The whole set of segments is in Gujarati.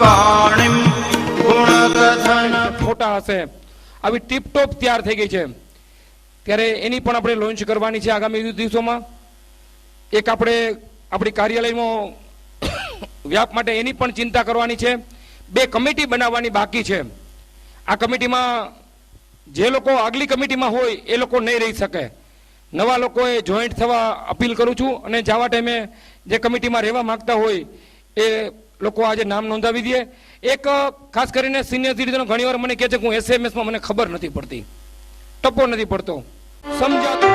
વાણીમ ગુણકથન. ફોટા હશે. આવી ટીપટોપ તૈયાર થઈ ગઈ છે. ત્યારે એની પણ આપણે લોન્ચ કરવાની છે આગામી દિવસોમાં. એક આપણે આપણી કાર્યાલયમાં વ્યાપ માટે એની પણ ચિંતા કરવાની છે. બે કમિટી બનાવવાની બાકી છે. આ કમિટીમાં જે લોકો આગલી કમિટીમાં હોય એ લોકો નહીં રહી શકે. નવા લોકોએ જોઈન્ટ થવા અપીલ કરું છું અને જવા ટાઈમે જે કમિટીમાં રહેવા માંગતા હોય એ લોકો આજે નામ નોંધાવી દે. એક ખાસ કરીને સિનિયર સિટીઝનો ઘણી વાર મને કહે છે કે હું એસએમએસમાં મને ખબર નથી પડતી. ટપો નથી પડતો. સમજાતું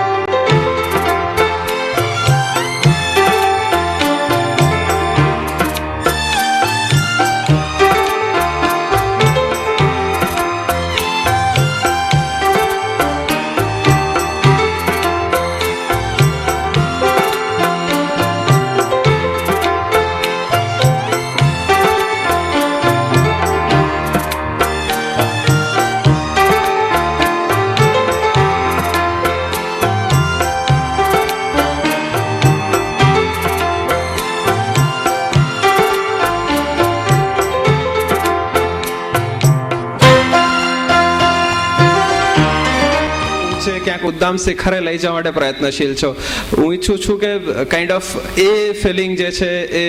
ઉદ્દામ શિખરે લઈ જવા માટે પ્રયત્નશીલ છો. હું ઈચ્છું છું કે કાઇન્ડ ઓફ એ ફિલિંગ જે છે એ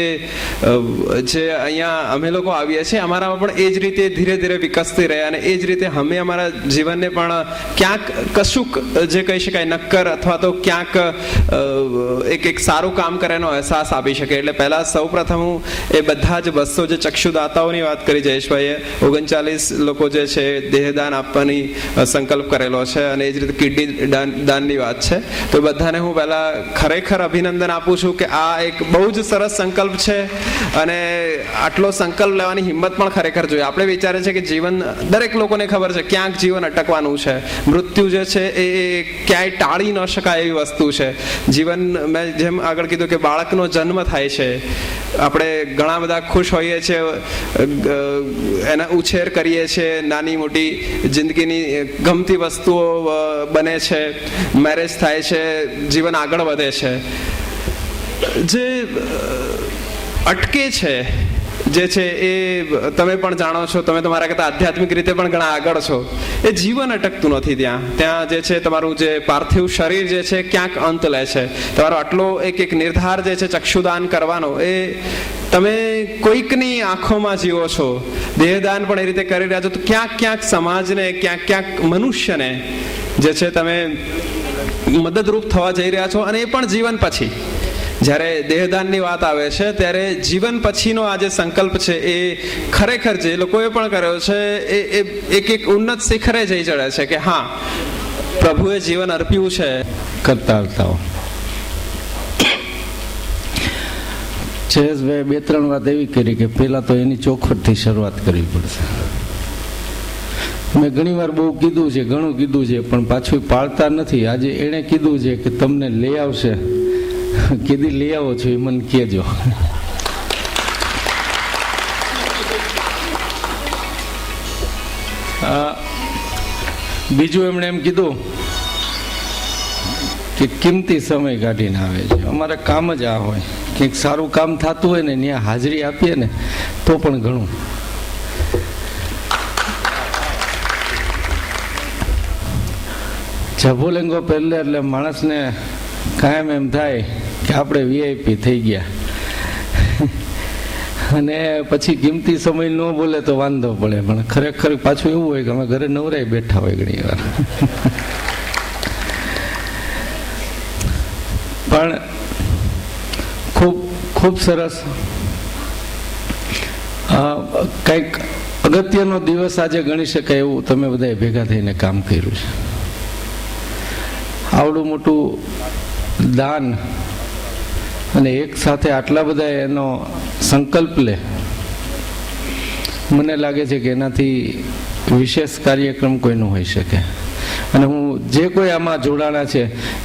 જે અહીંયા અમે લોકો આવીએ છીએ, અમારામાં પણ એ જ રીતે ધીરે ધીરે વિકસતી રહે અને એ જ રીતે અમે અમારા જીવનને પણ ક્યાંક કશુંક જે કહી શકાય નક્કર અથવા તો ક્યાંક એક એક સારું કામ કરે એનો અહેસાસ આપી શકે. એટલે પહેલાં સૌ પ્રથમ હું એ બધા જ બસો જે ચક્ષુદાતાઓની વાત કરી જયેશભાઈએ, ઓગણચાલીસ લોકો જે છે દેહદાન આપવાની સંકલ્પ કરેલો છે અને એ જ રીતે કિડની દાન દાનની વાત છે. તો બધાને હું પહેલા ખરેખર અભિનંદન આપું છું કે આ એક બહુ જ સરસ સંકલ્પ છે અને આટલો સંકલ્પ લેવાની હિંમત પણ ખરેખર જોઈએ. આપણે વિચારે છે કે જીવન દરેક લોકોને ખબર છે ક્યાંક જીવન અટકવાનું છે. મૃત્યુ જે છે એ ક્યાંય ટાળી ન શકાય એવી વસ્તુ છે. જીવન મેં જેમ આગળ કીધું કે બાળકનો જન્મ થાય છે. આપણે ઘણા બધા ખુશ હોઈએ છીએ એના ઉછેર કરીએ છીએ, નાની મોટી જિંદગીની ગમતી વસ્તુઓ બને છે. મેરેજ થાય છે, જીવન આગળ વધે છે. જે અટકે છે, જે છે એ તમે પણ જાણો છો, તમે તમારા કરતાં આધ્યાત્મિક રીતે પણ ઘણા આગળ છો. એ જીવન અટકતું નથી ત્યાં. ત્યાં જે છે તમારું જે પાર્થિવ શરીર જે છે ક્યાંક અંત લે છે. તમારો આટલો એક એક નિર્ધાર જે છે ચક્ષુદાન કરવાનો, એ તમે કોઈકની આંખોમાં જીવો છો. દેહદાન પણ એ રીતે કરી રહ્યા છો. તો ક્યાંક ક્યાંક સમાજને, ક્યાંક ક્યાંક મનુષ્યને જે છે તમે મદદરૂપ થવા જઈ રહ્યા છો અને એ પણ જીવન પછી. જ્યારે દેહદાનની વાત આવે છે, ત્યારે જીવન પછીનો આ જે સંકલ્પ છે, એ ખરેખર જે લોકોએ પણ કર્યો છે, એ એક એક ઉન્નત શિખરે જઈ ચડે છે કે હા, પ્રભુએ જીવન અર્પ્યું છે. કરતા હો. જયેશભાઈ બે, ત્રણ વાત એવી કરી કે પહેલાં તો એની ચોખવટથી શરૂઆત કરવી પડશે. મેં ઘણી વાર બહુ કીધું છે, ઘણું કીધું છે, પણ પાછું પાળતા નથી. આજે એણે કીધું છે કે તમને લઈ આવશે. કીધી, લઈ આવો છો, એ મને કહેજો. બીજું એમણે એમ કીધું કે કિંમતી સમય કાઢીને આવે છે. અમારે કામ જ આ હોય. કંઈક સારું કામ થતું હોય ને, ત્યાં હાજરી આપીએ ને, તો પણ ઘણું. જભોલેંગો પહેરલે એટલે માણસને કાયમ એમ થાય કે આપણે વીઆઈપી થઈ ગયા. અને પછી કિંમતી સમય ન બોલે તો વાંધો પડે, પણ ખરેખર પાછું એવું હોય કે અમે ઘરે નવરાઈ બેઠા હોય ઘણી વાર. પણ ખૂબ ખૂબ સરસ. કંઈક અગત્યનો દિવસ આજે ગણી શકાય એવું તમે બધાએ ભેગા થઈને કામ કર્યું છે. આવડું મોટું દાન અને એક સાથે આટલા બધા એનો સંકલ્પ લે. મને લાગે છે કે એનાથી વિશેષ કાર્યક્રમ કોઈનું હોઈ શકે. અને હું જે કોઈ આમાં જોડાણા છે,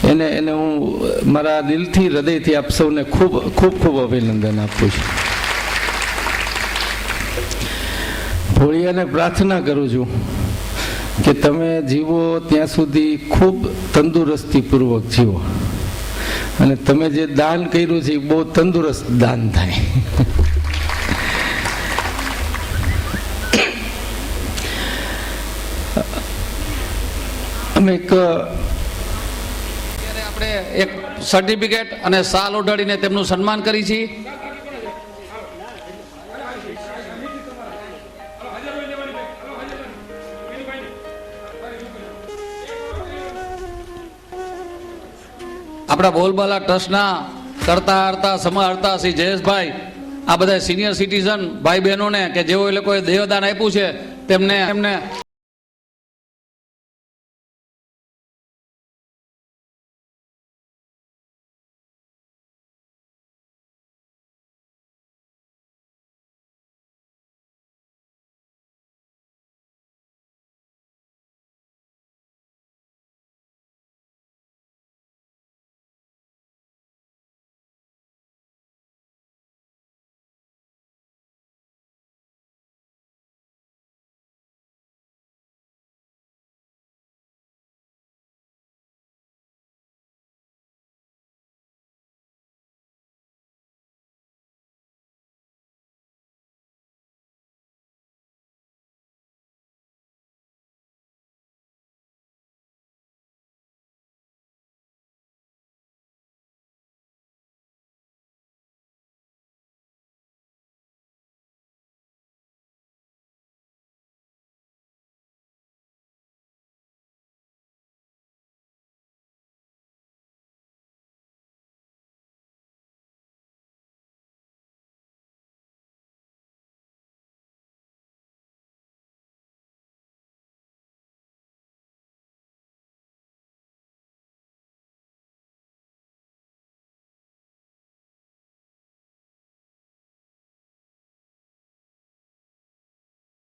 એને એને હું મારા દિલથી, હૃદયથી આપ સૌને ખૂબ ખૂબ ખૂબ અભિનંદન આપું છું. ભોળિયાને પ્રાર્થના કરું છું. કે તમે જીવો ત્યાં સુધી ખૂબ તંદુરસ્તીપૂર્વક જીવો. અને તમે જે દાન કર્યું છે એ બહુ તંદુરસ્ત દાન થાય. અમે એક આપણે એક સર્ટિફિકેટ અને સાલ ઓઢાડીને તેમનું સન્માન કરી છીએ. આપણા બોલબાલા ટ્રસ્ટના કરતા હરતા સમાહર્તા શ્રી જયેશભાઈ, આ બધા સિનિયર સિટીઝન ભાઈ બહેનોને કે જેઓ એ લોકોએ દેહદાન આપ્યું છે, તેમને એમને